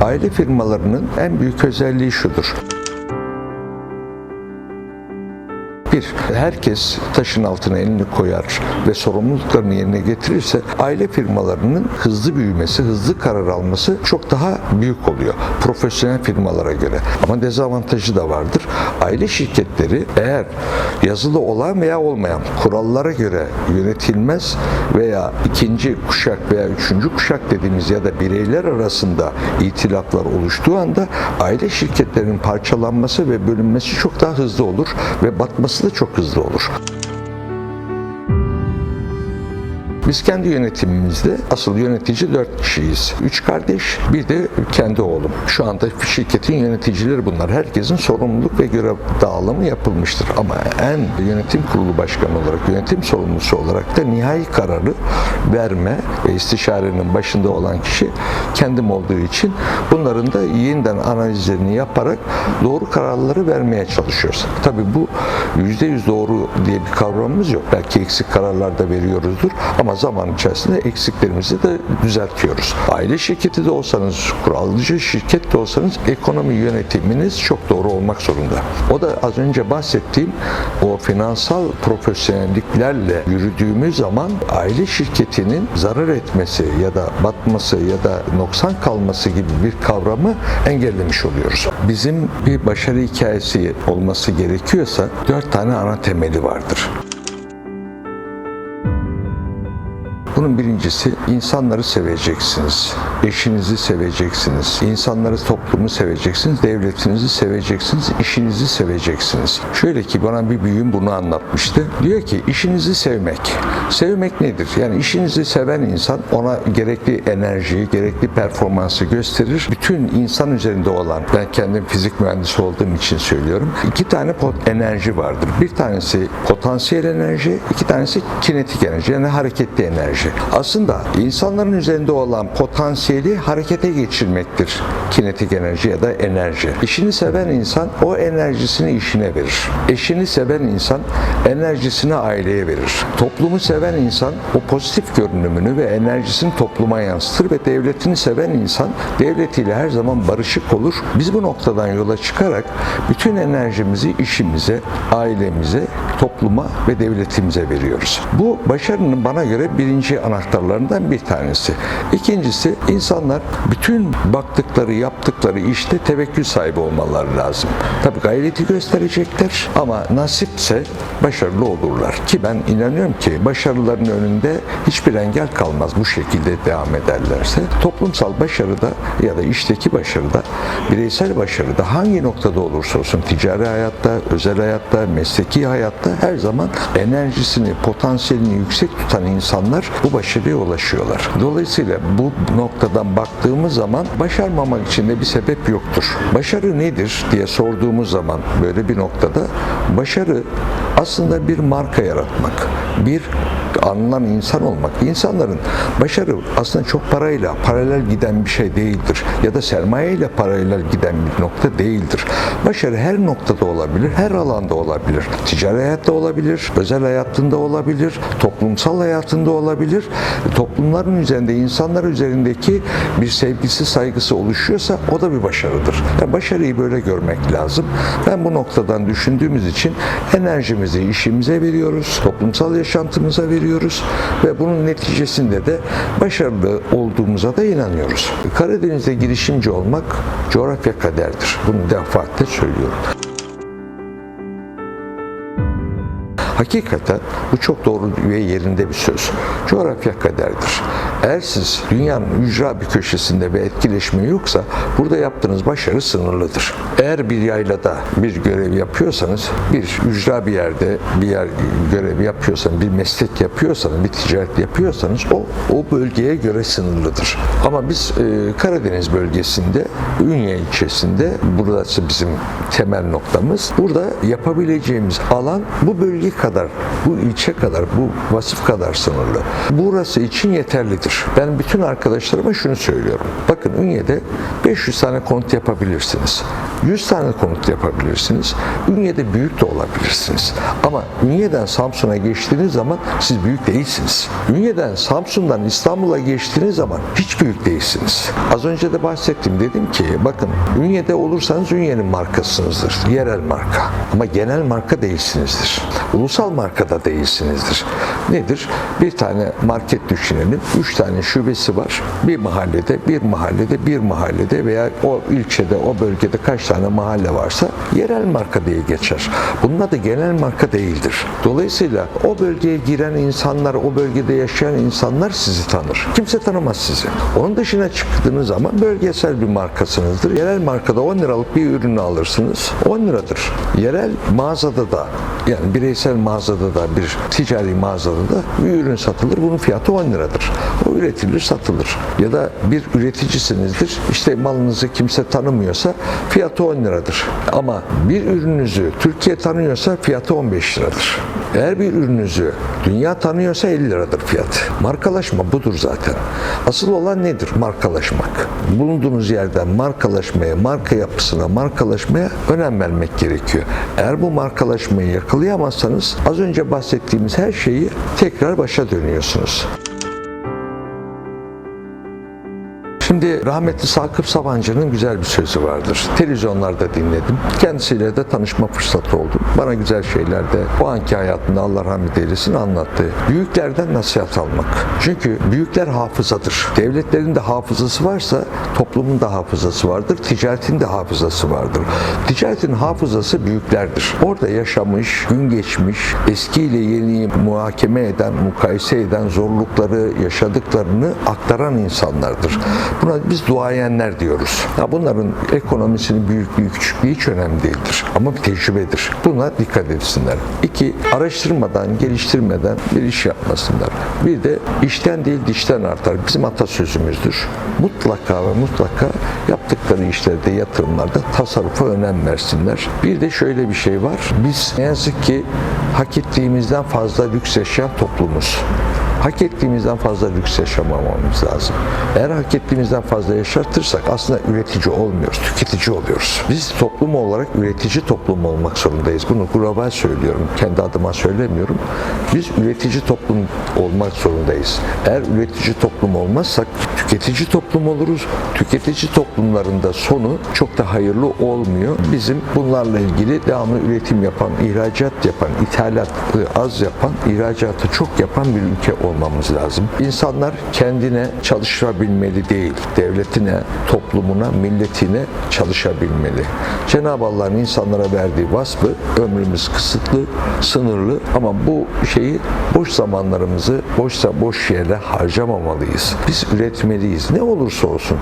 Aile firmalarının en büyük özelliği şudur. Bir, herkes taşın altına elini koyar ve sorumluluklarını yerine getirirse aile firmalarının hızlı büyümesi, hızlı karar alması çok daha büyük oluyor profesyonel firmalara göre. Ama dezavantajı da vardır. Aile şirketleri eğer yazılı olan veya olmayan kurallara göre yönetilmez veya ikinci kuşak veya üçüncü kuşak dediğimiz ya da bireyler arasında itilaflar oluştuğu anda aile şirketlerinin parçalanması ve bölünmesi çok daha hızlı olur ve batması da çok hızlı olur. Biz kendi yönetimimizde asıl yönetici dört kişiyiz. Üç kardeş, bir de kendi oğlum. Şu anda şirketin yöneticileri bunlar. Herkesin sorumluluk ve görev dağılımı yapılmıştır. Ama en yönetim kurulu başkanı olarak, yönetim sorumlusu olarak da nihai kararı verme ve istişarenin başında olan kişi kendim olduğu için bunların da yeniden analizlerini yaparak doğru kararları vermeye çalışıyoruz. Tabii bu yüzde yüz doğru diye bir kavramımız yok. Belki eksik kararlar da veriyoruzdur ama zaman içerisinde eksiklerimizi de düzeltiyoruz. Aile şirketi de olsanız, kuralcı şirket de olsanız ekonomi yönetiminiz çok doğru olmak zorunda. O da az önce bahsettiğim o finansal profesyonelliklerle yürüdüğümüz zaman aile şirketinin zarar etmesi ya da batması ya da noksan kalması gibi bir kavramı engellemiş oluyoruz. Bizim bir başarı hikayesi olması gerekiyorsa dört tane ana temeli vardır. Bunun birincisi insanları seveceksiniz. Eşinizi seveceksiniz. insanları toplumu seveceksiniz. Devletinizi seveceksiniz. işinizi seveceksiniz. Şöyle ki bana bir büyüğüm bunu anlatmıştı. Diyor ki işinizi sevmek. Sevmek nedir? Yani işinizi seven insan ona gerekli enerjiyi, gerekli performansı gösterir. Bütün insan üzerinde olan, ben kendim fizik mühendisi olduğum için söylüyorum. iki tane pot enerji vardır. Bir tanesi potansiyel enerji, iki tanesi kinetik enerji yani hareketli enerji. Aslında insanların üzerinde olan potansiyeli harekete geçirmektir. Kinetik enerji ya da enerji. İşini seven insan o enerjisini işine verir. Eşini seven insan enerjisini aileye verir. Toplumu seven insan o pozitif görünümünü ve enerjisini topluma yansıtır ve devletini seven insan devletiyle her zaman barışık olur. Biz bu noktadan yola çıkarak bütün enerjimizi işimize, ailemize, topluma ve devletimize veriyoruz. Bu başarının bana göre birinci anahtarlarından bir tanesi. İkincisi insanlar bütün baktıkları, yaptıkları işte tevekkül sahibi olmaları lazım. Tabii gayreti gösterecekler ama nasipse başarılı olurlar. Ki ben inanıyorum ki başarıların önünde hiçbir engel kalmaz bu şekilde devam ederlerse. Toplumsal başarıda ya da işteki başarıda, bireysel başarıda hangi noktada olursa olsun ticari hayatta, özel hayatta, mesleki hayatta her zaman enerjisini, potansiyelini yüksek tutan insanlar bu başarıya ulaşıyorlar. Dolayısıyla bu noktadan baktığımız zaman başarmamak için de bir sebep yoktur. Başarı nedir diye sorduğumuz zaman böyle bir noktada başarı aslında bir marka yaratmak, bir anılan insan olmak. İnsanların başarı aslında çok parayla paralel giden bir şey değildir. Ya da sermayeyle paralel giden bir nokta değildir. Başarı her noktada olabilir, her alanda olabilir. Ticari hayatta olabilir, özel hayatında olabilir, toplumsal hayatında olabilir. Toplumların üzerinde, insanlar üzerindeki bir sevgisi, saygısı oluşuyorsa o da bir başarıdır. Yani başarıyı böyle görmek lazım. Ben bu noktadan düşündüğümüz için enerjimizi işimize veriyoruz, toplumsal yaşantımıza veriyoruz ve bunun neticesinde de başarılı olduğumuza da inanıyoruz. Karadeniz'de girişimci olmak coğrafya kaderdir. Bunu defaatle söylüyorum. Hakikaten bu çok doğru ve yerinde bir söz. Coğrafya kaderdir. Eğer siz dünyanın ücra bir köşesinde ve etkileşimi yoksa burada yaptığınız başarı sınırlıdır. Eğer bir yaylada bir görev yapıyorsanız, bir ücra bir yerde bir yer görevi yapıyorsanız, bir meslek yapıyorsanız, bir ticaret yapıyorsanız o o bölgeye göre sınırlıdır. Ama biz e, Karadeniz bölgesinde, Ünye ilçesinde, burası bizim temel noktamız. Burada yapabileceğimiz alan bu bölge kadar, bu ilçe kadar, bu vasıf kadar sınırlı. Burası için yeterlidir. Ben bütün arkadaşlarıma şunu söylüyorum. Bakın Ünye'de 500 tane konut yapabilirsiniz. 100 tane konut yapabilirsiniz. Ünye'de büyük de olabilirsiniz. Ama Ünye'den Samsun'a geçtiğiniz zaman siz büyük değilsiniz. Ünye'den Samsun'dan İstanbul'a geçtiğiniz zaman hiç büyük değilsiniz. Az önce de bahsettim. Dedim ki bakın Ünye'de olursanız Ünye'nin markasınızdır. Yerel marka. Ama genel marka değilsinizdir. Ulusal marka da değilsinizdir. Nedir? Bir tane market düşünelim. Üç tane şubesi var. Bir mahallede, bir mahallede, bir mahallede veya o ilçede, o bölgede kaç tane mahalle varsa yerel marka diye geçer. Bunun adı genel marka değildir. Dolayısıyla o bölgeye giren insanlar, o bölgede yaşayan insanlar sizi tanır. Kimse tanımaz sizi. Onun dışına çıktığınız zaman bölgesel bir markasınızdır. Yerel markada 10 liralık bir ürünü alırsınız. 10 liradır. Yerel mağazada da yani bireysel mağazada da bir ticari mağazada da bir ürün satılır. Bunun fiyatı 10 liradır. O üretilir, satılır. Ya da bir üreticisinizdir. İşte malınızı kimse tanımıyorsa fiyatı 10 liradır. Ama bir ürününüzü Türkiye tanıyorsa fiyatı 15 liradır. Eğer bir ürününüzü dünya tanıyorsa 50 liradır fiyatı. Markalaşma budur zaten. Asıl olan nedir? Markalaşmak. Bulunduğunuz yerden markalaşmaya, marka yapısına, markalaşmaya önem vermek gerekiyor. Eğer bu markalaşmayı yakalayamazsanız az önce bahsettiğimiz her şeyi tekrar başa dönüyorsunuz. Şimdi rahmetli Sakıp Sabancı'nın güzel bir sözü vardır. Televizyonlarda dinledim. Kendisiyle de tanışma fırsatı oldu. Bana güzel şeyler de o anki hayatında Allah rahmet eylesin anlattı. Büyüklerden nasihat almak. Çünkü büyükler hafızadır. Devletlerin de hafızası varsa toplumun da hafızası vardır. Ticaretin de hafızası vardır. Ticaretin hafızası büyüklerdir. Orada yaşamış, gün geçmiş, eskiyle yeniyi muhakeme eden, mukayese eden zorlukları, yaşadıklarını aktaran insanlardır. Buna biz duayenler diyoruz. Ya bunların ekonomisinin büyüklüğü, küçüklüğü hiç önemli değildir. Ama bir tecrübedir. Buna dikkat etsinler. İki, araştırmadan, geliştirmeden bir iş yapmasınlar. Bir de işten değil dişten artar. Bizim atasözümüzdür. Mutlaka ve mutlaka yaptıkları işlerde, yatırımlarda tasarrufa önem versinler. Bir de şöyle bir şey var. Biz ne yazık ki hak ettiğimizden fazla lüks yaşayan toplumuz hak ettiğimizden fazla lüks yaşamamamız lazım. Eğer hak ettiğimizden fazla yaşatırsak aslında üretici olmuyoruz, tüketici oluyoruz. Biz toplum olarak üretici toplum olmak zorundayız. Bunu global söylüyorum, kendi adıma söylemiyorum. Biz üretici toplum olmak zorundayız. Eğer üretici toplum olmazsak tüketici toplum oluruz. Tüketici toplumlarında sonu çok da hayırlı olmuyor. Bizim bunlarla ilgili devamlı üretim yapan, ihracat yapan, ithalatı az yapan, ihracatı çok yapan bir ülke olmamız lazım. İnsanlar kendine çalışabilmeli değil, devletine, toplumuna, milletine çalışabilmeli. Cenab-ı Allah'ın insanlara verdiği vasfı ömrümüz kısıtlı, sınırlı ama bu şeyi boş zamanlarımızı boşsa boş yere harcamamalıyız. Biz üretmeliyiz. Ne olursa olsun.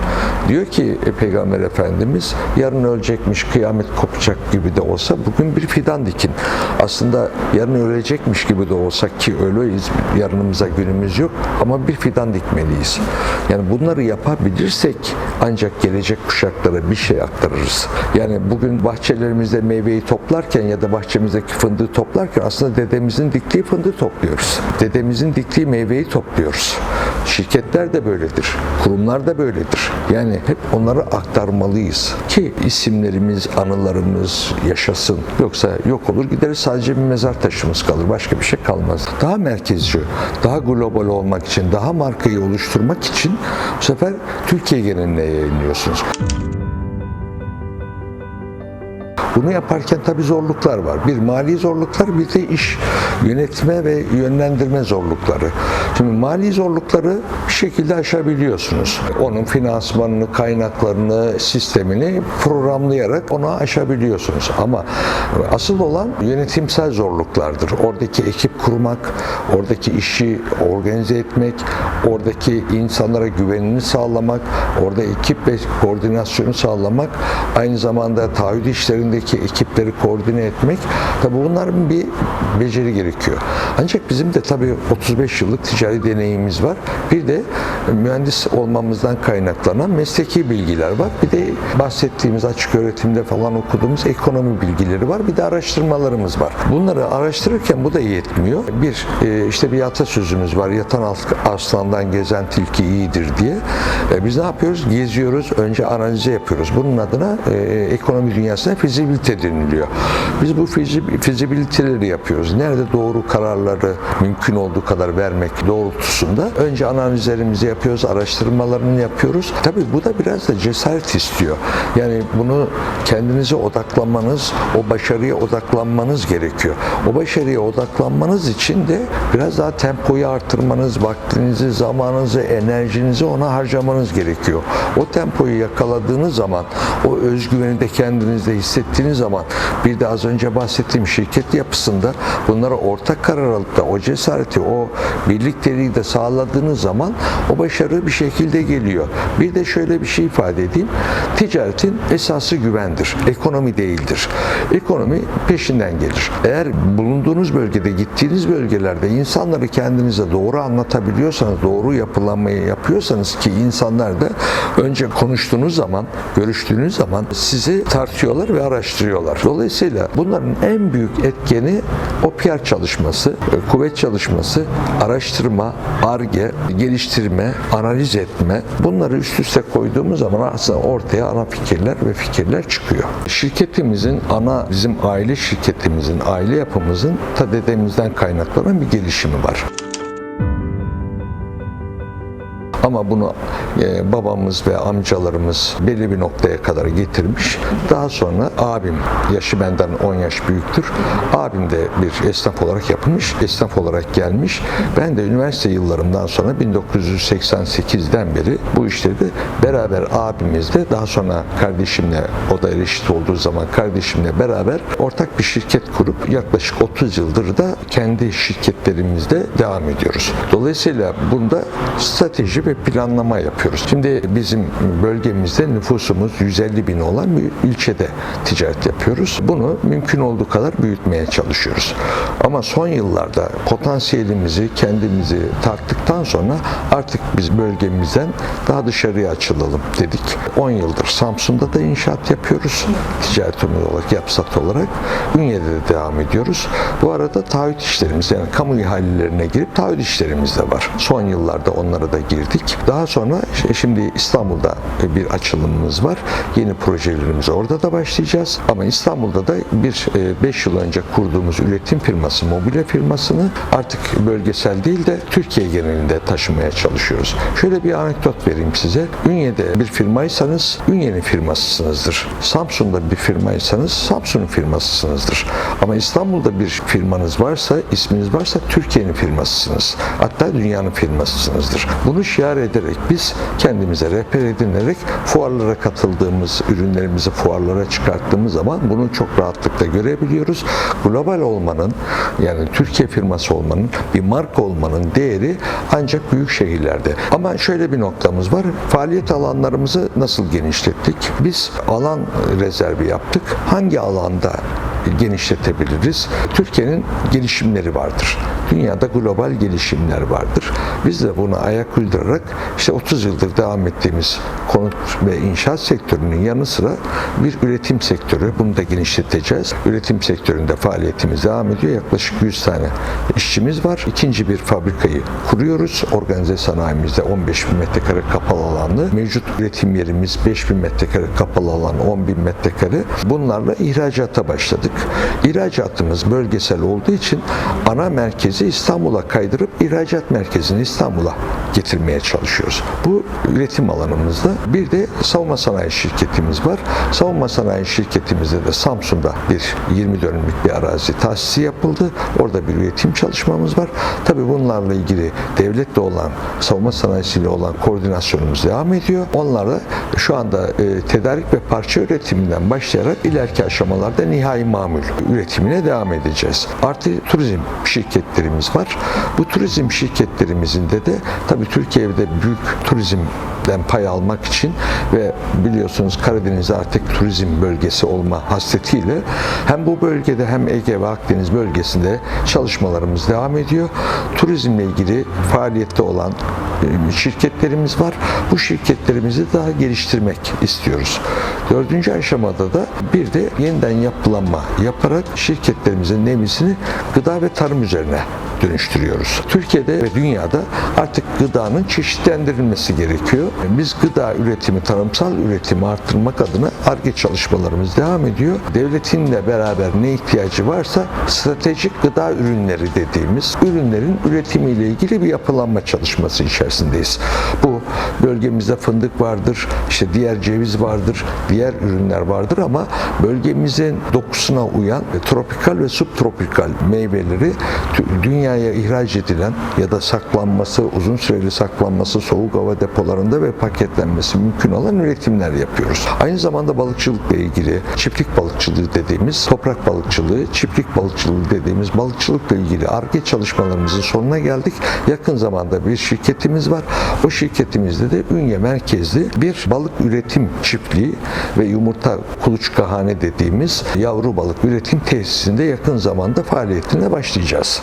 Diyor ki e, Peygamber Efendimiz yarın ölecekmiş, kıyamet kopacak gibi de olsa bugün bir fidan dikin. Aslında yarın ölecekmiş gibi de olsak ki öyleyiz, yarınımıza günümüz yok ama bir fidan dikmeliyiz. Yani bunları yapabilirsek ancak gelecek kuşaklara bir şey aktarırız. Yani bugün bahçelerimizde meyveyi toplarken ya da bahçemizdeki fındığı toplarken aslında dedemizin diktiği fındığı topluyoruz. Dedemizin diktiği meyveyi topluyoruz. Şirketler de böyledir. Kurumlar da böyledir. Yani hep onları aktarmalıyız ki isimlerimiz, anılarımız yaşasın. Yoksa yok olur gideriz sadece bir mezar taşımız kalır. Başka bir şey kalmaz. Daha merkezci, daha global olmak için, daha markayı oluşturmak için bu sefer Türkiye geneline yayınlıyorsunuz. Bunu yaparken tabii zorluklar var. Bir mali zorluklar, bir de iş yönetme ve yönlendirme zorlukları. Şimdi mali zorlukları bir şekilde aşabiliyorsunuz. Onun finansmanını, kaynaklarını, sistemini programlayarak onu aşabiliyorsunuz. Ama asıl olan yönetimsel zorluklardır. Oradaki ekip kurmak, oradaki işi organize etmek, oradaki insanlara güvenini sağlamak, orada ekip ve koordinasyonu sağlamak, aynı zamanda taahhüt işlerindeki ekipleri koordine etmek. Tabi bunların bir beceri gerekiyor. Ancak bizim de tabii 35 yıllık ticari deneyimimiz var. Bir de mühendis olmamızdan kaynaklanan mesleki bilgiler var. Bir de bahsettiğimiz açık öğretimde falan okuduğumuz ekonomi bilgileri var. Bir de araştırmalarımız var. Bunları araştırırken bu da yetmiyor. Bir e, işte bir atasözümüz var. Yatan aslandan gezen tilki iyidir diye. E, Biz ne yapıyoruz? Geziyoruz. Önce analize yapıyoruz. Bunun adına e, ekonomi dünyasına fizibilite deniliyor. Biz bu fizi- fizibiliteleri yapıyoruz. Nerede doğru kararları mümkün olduğu kadar vermek doğrultusunda önce analizlerimizi yapıyoruz, araştırmalarını yapıyoruz. Tabii bu da biraz da cesaret istiyor. Yani bunu kendinize odaklanmanız, o başarıya odaklanmanız gerekiyor. O başarıya odaklanmanız için de biraz daha tempoyu artırmanız, vaktinizi, zamanınızı, enerjinizi ona harcamanız gerekiyor. O tempoyu yakaladığınız zaman, o özgüveni de kendinizde hissettiğiniz zaman bir de az önce bahsettiğim şirket yapısında bunlara ortak karar alıp da o cesareti, o birlikteliği de sağladığınız zaman o başarı bir şekilde geliyor. Bir de şöyle bir şey ifade edeyim. Ticaretin esası güvendir. Ekonomi değildir. Ekonomi peşinden gelir. Eğer bulunduğunuz bölgede, gittiğiniz bölgelerde insanları kendinize doğru anlatabiliyorsanız, doğru yapılanmayı yapıyorsanız ki insanlar da önce konuştuğunuz zaman, görüştüğünüz zaman sizi tartıyorlar ve araştırıyorlar. Dolayısıyla bunların en büyük etkeni o PR çalışması, kuvvet çalışması, araştırma, arge, geliştirme, analiz etme bunları üst üste koyduğumuz zaman aslında ortaya ana fikirler ve fikirler çıkıyor. Şirketimizin ana bizim aile şirketimizin, aile yapımızın ta dedemizden kaynaklanan bir gelişimi var. Ama bunu e, babamız ve amcalarımız belli bir noktaya kadar getirmiş. Daha sonra abim, yaşı benden 10 yaş büyüktür. Abim de bir esnaf olarak yapılmış, esnaf olarak gelmiş. Ben de üniversite yıllarımdan sonra 1988'den beri bu işleri beraber abimizle daha sonra kardeşimle o da eşit olduğu zaman kardeşimle beraber ortak bir şirket kurup yaklaşık 30 yıldır da kendi şirketlerimizde devam ediyoruz. Dolayısıyla bunda strateji ve planlama yapıyoruz. Şimdi bizim bölgemizde nüfusumuz 150 bin olan bir ilçede ticaret yapıyoruz. Bunu mümkün olduğu kadar büyütmeye çalışıyoruz. Ama son yıllarda potansiyelimizi, kendimizi tarttıktan sonra artık biz bölgemizden daha dışarıya açılalım dedik. 10 yıldır Samsun'da da inşaat yapıyoruz. Ticaret olarak, yapsat olarak. Ünye'de de devam ediyoruz. Bu arada taahhüt işlerimiz yani kamu ihalelerine girip taahhüt işlerimiz de var. Son yıllarda onlara da girdik. Daha sonra şimdi İstanbul'da bir açılımımız var. Yeni projelerimize orada da başlayacağız. Ama İstanbul'da da bir 5 yıl önce kurduğumuz üretim firması, mobilya firmasını artık bölgesel değil de Türkiye genelinde taşımaya çalışıyoruz. Şöyle bir anekdot vereyim size. Ünye'de bir firmaysanız Ünye'nin firmasısınızdır. Samsun'da bir firmaysanız Samsun'un firmasısınızdır. Ama İstanbul'da bir firmanız varsa, isminiz varsa Türkiye'nin firmasısınız. Hatta dünyanın firmasısınızdır. Bunu şiar ederek biz kendimize rehber edinerek fuarlara katıldığımız, ürünlerimizi fuarlara çıkarttığımız zaman bunu çok rahatlıkla görebiliyoruz. Global olmanın yani Türkiye firması olmanın, bir marka olmanın değeri ancak büyük şehirlerde. Ama şöyle bir noktamız var. Faaliyet alanlarımızı nasıl genişlettik? Biz alan rezervi yaptık. Hangi alanda genişletebiliriz. Türkiye'nin gelişimleri vardır. Dünyada global gelişimler vardır. Biz de buna ayak uydurarak işte 30 yıldır devam ettiğimiz konut ve inşaat sektörünün yanı sıra bir üretim sektörü. Bunu da genişleteceğiz. Üretim sektöründe faaliyetimiz devam ediyor. Yaklaşık 100 tane işçimiz var. İkinci bir fabrikayı kuruyoruz. Organize sanayimizde 15 bin metrekare kapalı alanlı. Mevcut üretim yerimiz 5 bin metrekare kapalı alan 10 bin metrekare. Bunlarla ihracata başladık. İhracatımız bölgesel olduğu için ana merkezi İstanbul'a kaydırıp ihracat merkezini İstanbul'a getirmeye çalışıyoruz. Bu üretim alanımızda bir de savunma sanayi şirketimiz var. Savunma sanayi şirketimizde de Samsun'da bir 20 dönümlük bir arazi tahsisi yapıldı. Orada bir üretim çalışmamız var. Tabii bunlarla ilgili devletle olan, savunma sanayisiyle olan koordinasyonumuz devam ediyor. Onlarla şu anda e, tedarik ve parça üretiminden başlayarak ileriki aşamalarda nihai mamul üretimine devam edeceğiz. Artı turizm şirketlerimiz var. Bu turizm şirketlerimizin de de tabii Türkiye'de büyük turizm den pay almak için ve biliyorsunuz Karadeniz artık turizm bölgesi olma hasretiyle hem bu bölgede hem Ege ve Akdeniz bölgesinde çalışmalarımız devam ediyor. Turizmle ilgili faaliyette olan e, şirketlerimiz var. Bu şirketlerimizi daha geliştirmek istiyoruz. Dördüncü aşamada da bir de yeniden yapılanma yaparak şirketlerimizin nemisini gıda ve tarım üzerine dönüştürüyoruz. Türkiye'de ve dünyada artık gıdanın çeşitlendirilmesi gerekiyor. Biz gıda üretimi, tarımsal üretimi arttırmak adına ARGE çalışmalarımız devam ediyor. Devletinle beraber ne ihtiyacı varsa stratejik gıda ürünleri dediğimiz ürünlerin üretimiyle ilgili bir yapılanma çalışması içerisindeyiz. Bu bölgemizde fındık vardır, işte diğer ceviz vardır, diğer ürünler vardır ama bölgemizin dokusuna uyan tropikal ve subtropikal meyveleri tü- dünyaya ihraç edilen ya da saklanması, uzun süreli saklanması soğuk hava depolarında ve paketlenmesi mümkün olan üretimler yapıyoruz. Aynı zamanda balıkçılıkla ilgili çiftlik balıkçılığı dediğimiz, toprak balıkçılığı, çiftlik balıkçılığı dediğimiz balıkçılıkla ilgili ARGE çalışmalarımızın sonuna geldik. Yakın zamanda bir şirketimiz var. O şirketimizde de Ünye merkezli bir balık üretim çiftliği ve yumurta kuluçkahane dediğimiz yavru balık üretim tesisinde yakın zamanda faaliyetine başlayacağız.